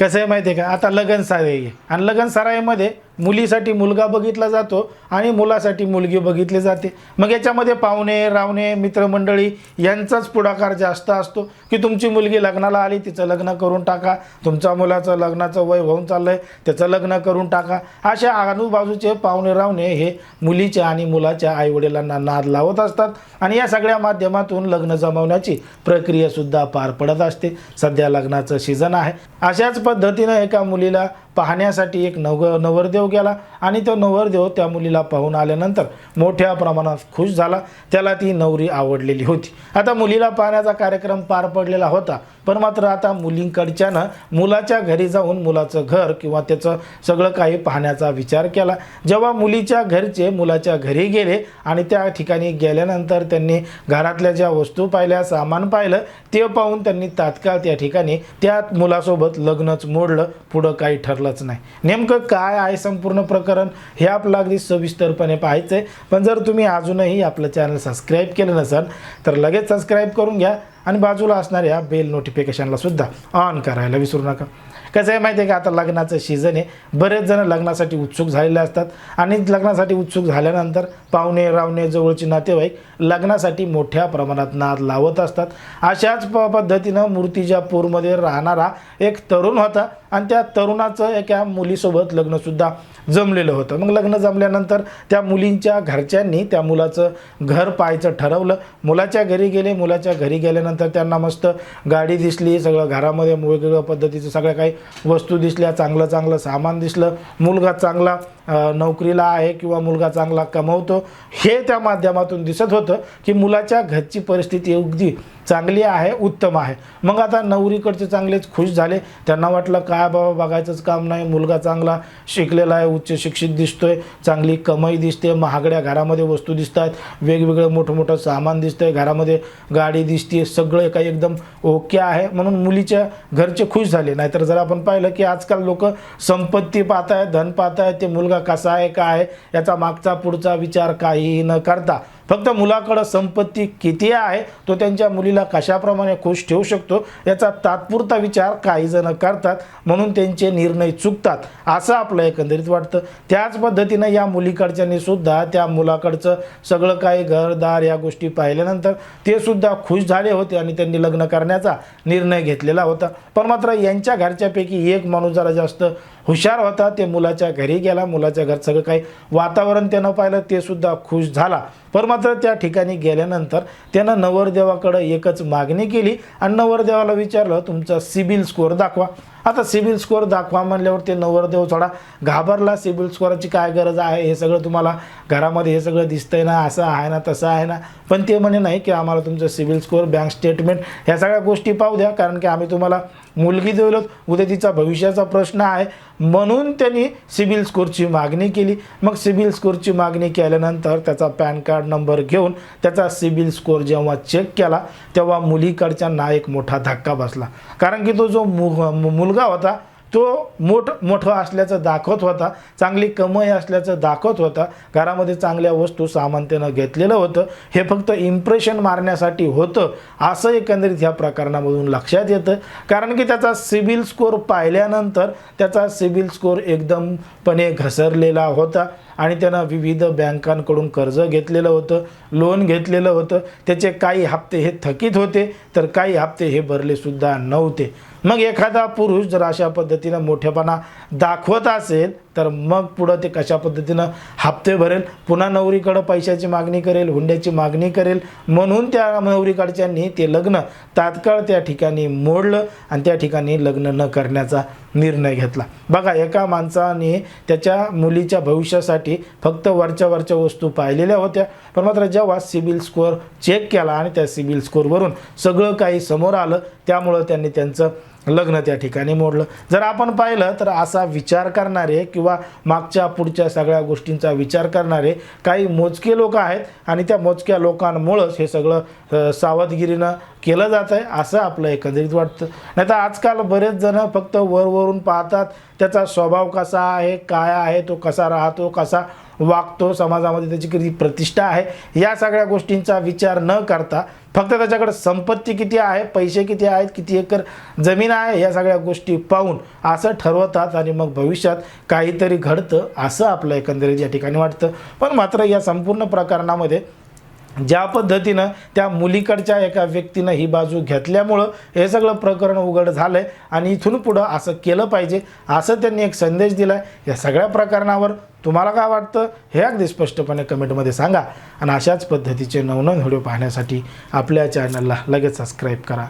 कसं आहे माहिती आहे का? आता लगन सराई आणि लगन सराईमध्ये मुलीसाठी मुलगा बघितला जातो आणि मुलासाठी मुलगी बघितली जाते. मग याच्यामध्ये पाहुणे रावणे मित्रमंडळी यांचाच पुढाकार जास्त असतो की तुमची मुलगी लग्नाला आली तिचं लग्न करून टाका. तुमच्या मुलाचं लग्नाचं वय होऊन चाललं आहे त्याचं लग्न करून टाका. अशा आजूबाजूचे पाहुणे रावणे हे मुलीच्या आणि मुलाच्या आईवडिलांना नाद लावत असतात आणि या सगळ्या माध्यमातून लग्न जमवण्याची प्रक्रियासुद्धा पार पडत असते. सध्या लग्नाचं सीझन आहे. अशाच पद्धतीनं एका मुलीला पाहण्यासाठी एक नव नवरदेव गेला आणि तो नवरदेव त्या मुलीला पाहून आल्यानंतर मोठ्या प्रमाणात खुश झाला. त्याला ती नवरी आवडलेली होती. आता मुलीला पाहण्याचा कार्यक्रम पार पडलेला होता. पण मात्र आता मुलींकडच्यानं मुलाच्या घरी जाऊन मुलाचं घर किंवा त्याचं सगळं काही पाहण्याचा विचार केला. जेव्हा मुलीच्या घरचे मुलाच्या घरी गेले आणि त्या ठिकाणी गेल्यानंतर त्यांनी घरातल्या ज्या वस्तू पाहिल्या सामान पाहिलं ते पाहून त्यांनी तात्काळ त्या ठिकाणी त्या मुलासोबत लग्नच मोडलं पुढं काही ठरलंच नाही. नेमकं काय आहे संपूर्ण प्रकरण हे आपलं अगदी सविस्तरपणे पाहायचं आहे पण जर तुम्ही अजूनही आपलं चॅनल सबस्क्राईब केलं नसाल तर लगेच सबस्क्राईब करून घ्या. आणि बाजूला असणाऱ्या बेल नोटिफिकेशनला सुद्धा ऑन करायला विसरू नका. कसं आहे माहिती आहे का? आता लग्नाचं सीझन आहे. बरेच जण लग्नासाठी उत्सुक झालेले असतात. आणि लग्नासाठी उत्सुक झाल्यानंतर पाहुणे रावणे जवळचे नातेवाईक लग्नासाठी मोठ्या प्रमाणात नाद लावत असतात. अशाच प पद्धतीनं मूर्तिजापूरमध्ये राहणारा एक तरुण होता आणि त्या तरुणाचं एका मुलीसोबत लग्नसुद्धा जमलेलं होतं. मग लग्न जमल्यानंतर त्या मुलींच्या घरच्यांनी त्या मुलाचं घर पाहायचं ठरवलं. मुलाच्या घरी गेले. मुलाच्या घरी गेल्यानंतर त्यांना मस्त गाडी दिसली. सगळं घरामध्ये वेगवेगळ्या पद्धतीचं सगळं काही वस्तू दिसल्या चांगलं चांगलं सामान दिसलं मुलगा चांगला नोकरीला आहे किंवा मुलगा चांगला कमवतो हे त्या माध्यमातून दिसत होतं की मुलाच्या घरची परिस्थिती अगदी चांगली आहे उत्तम आहे. मग आता नवरीकडचे चांगलेच खुश झाले. त्यांना वाटलं काय बाबा बघायचंच काम नाही. मुलगा चांगला शिकलेला आहे उच्च शिक्षित दिसतोय चांगली कमाई दिसते महागड्या घरामध्ये वस्तू दिसत आहेत वेगवेगळं मोठं मोठं सामान दिसतंय घरामध्ये गाडी दिसते सगळं काही एकदम ओके आहे. म्हणून मुलीच्या घरचे खुश झाले. नाहीतर जर आपण पाहिलं की आजकाल लोक संपत्ती पाहत आहेत धन पाहत आहेत ते मुलगा कसा आहे काय आहे याचा मागचा पुढचा विचार काही न करता. फक्त मुलाकडं संपत्ती किती आहे तो त्यांच्या मुलीला कशाप्रमाणे खुश ठेवू शकतो याचा तात्पुरता विचार काही जण करतात म्हणून त्यांचे निर्णय चुकतात असं आपलं एकंदरीत वाटतं. त्याच पद्धतीनं या मुलीकडच्यांनी सुद्धा त्या मुलाकडचं सगळं काही घरदार या गोष्टी पाहिल्यानंतर ते सुद्धा खुश झाले होते आणि त्यांनी लग्न करण्याचा निर्णय घेतलेला होता. पण मात्र यांच्या घरच्यापैकी एक माणूस जरा जास्त हुशार होता ते मुलाच्या घरी गेला मुलाच्या घर सगळं काही वातावरण त्यानं पाहिलं ते सुद्धा खुश झाला. पर मात्र त्या ठिकाणी गेल्यानंतर त्यानं नवरदेवाकडं एकच मागणी केली आणि नवरदेवाला विचारलं तुमचा सिबिल स्कोअर दाखवा. आता सिबिल स्कोअर दाखवा म्हणल्यावर ते नवरदेव थोडा घाबरला सिबिल स्कोअरची काय गरज आहे? हे सगळं तुम्हाला घरामध्ये हे सगळं दिसतंय ना असं आहे ना तसं आहे ना. पण ते म्हणे नाही की आम्हाला तुमचं सिबिल स्कोअर बँक स्टेटमेंट ह्या सगळ्या गोष्टी पाहू द्या कारण की आम्ही तुम्हाला मुलगी देवलत उद्या तिचा भविष्याचा प्रश्न आहे. म्हणून त्यांनी सिबिल स्कोअरची मागणी केली. मग सिबिल स्कोअरची मागणी केल्यानंतर त्याचा पॅन कार्ड नंबर घेऊन त्याचा सिबिल स्कोअर जेव्हा चेक केला तेव्हा मुलीकडच्यांना एक मोठा धक्का बसला. कारण की तो जो मु मु- मुलगा होता तो मोठ मोठं असल्याचं दाखवत होता चांगली कमाई असल्याचं दाखवत होता घरामध्ये चांगल्या वस्तू सामान घेतलेलं होतं हे फक्त इम्प्रेशन मारण्यासाठी होतं असं एकंदरीत ह्या प्रकरणामधून लक्षात येतं. कारण की त्याचा सिबिल स्कोअर पाहिल्यानंतर त्याचा सिबिल स्कोर एकदमपणे घसरलेला होता. आणि त्यानं विविध बँकांकडून कर्ज घेतलेलं होतं लोन घेतलेलं होतं. त्याचे काही हप्ते हे थकीत होते तर काही हप्ते हे भरलेसुद्धा नव्हते. मग एखादा पुरुष जर अशा पद्धतीनं मोठेपणा दाखवत असेल तर मग पुढं ते कशा पद्धतीनं हप्ते भरेल? पुन्हा नवरीकडं पैशाची मागणी करेल हुंड्याची मागणी करेल. म्हणून त्या नवरीकडच्यांनी ते लग्न तात्काळ त्या ठिकाणी मोडलं आणि त्या ठिकाणी लग्न न करण्याचा निर्णय घेतला. बघा एका माणसाने त्याच्या मुलीच्या भविष्यासाठी फक्त वरच्या वरच्या वस्तू पाहिलेल्या होत्या. पण मात्र जेव्हा सिबिल स्कोअर चेक केला आणि त्या सिबिल स्कोअरवरून सगळं काही समोर आलं त्यामुळं त्यांनी त्यांचं लग्न त्या ठिकाणी मोडलं. जर आपण पाहिलं तर असा विचार करणारे किंवा मागच्या पुढच्या सगळ्या गोष्टींचा विचार करणारे काही मोजके लोक आहेत आणि त्या मोजक्या लोकांमुळंच हे सगळं सावधगिरीनं केलं जात आहे असं आपलं एकंदरीत वाटतं. नाही तर आजकाल बरेच जण फक्त वरवरून पाहतात त्याचा स्वभाव कसा आहे काय आहे तो कसा राहतो कसा वागतो समाजामध्ये त्याची किती प्रतिष्ठा आहे या सगळ्या गोष्टींचा विचार न करता फक्त त्याच्याकडे संपत्ती किती आहे पैसे किती आहेत किती एकर जमीन आहे या सगळ्या गोष्टी पाहून असं ठरवतात आणि मग भविष्यात काहीतरी घडतं असं आपलं एकंदरीत या ठिकाणी वाटतं. पण मात्र या संपूर्ण प्रकरणामध्ये ज्या पद्धतीनं त्या मुलीकडच्या एका व्यक्तीनं ही बाजू घेतल्यामुळं हे सगळं प्रकरण उघड आहे आणि इथून पुढं असं केलं पाहिजे असं त्यांनी एक संदेश दिला आहे या सगळ्या प्रकरणावर तुम्हाला काय वाटतं हे अगदी स्पष्टपणे कमेंटमध्ये सांगा. आणि अशाच पद्धतीचे नवनवीन व्हिडिओ पाहण्यासाठी आपल्या चॅनलला लगेच सबस्क्राईब करा.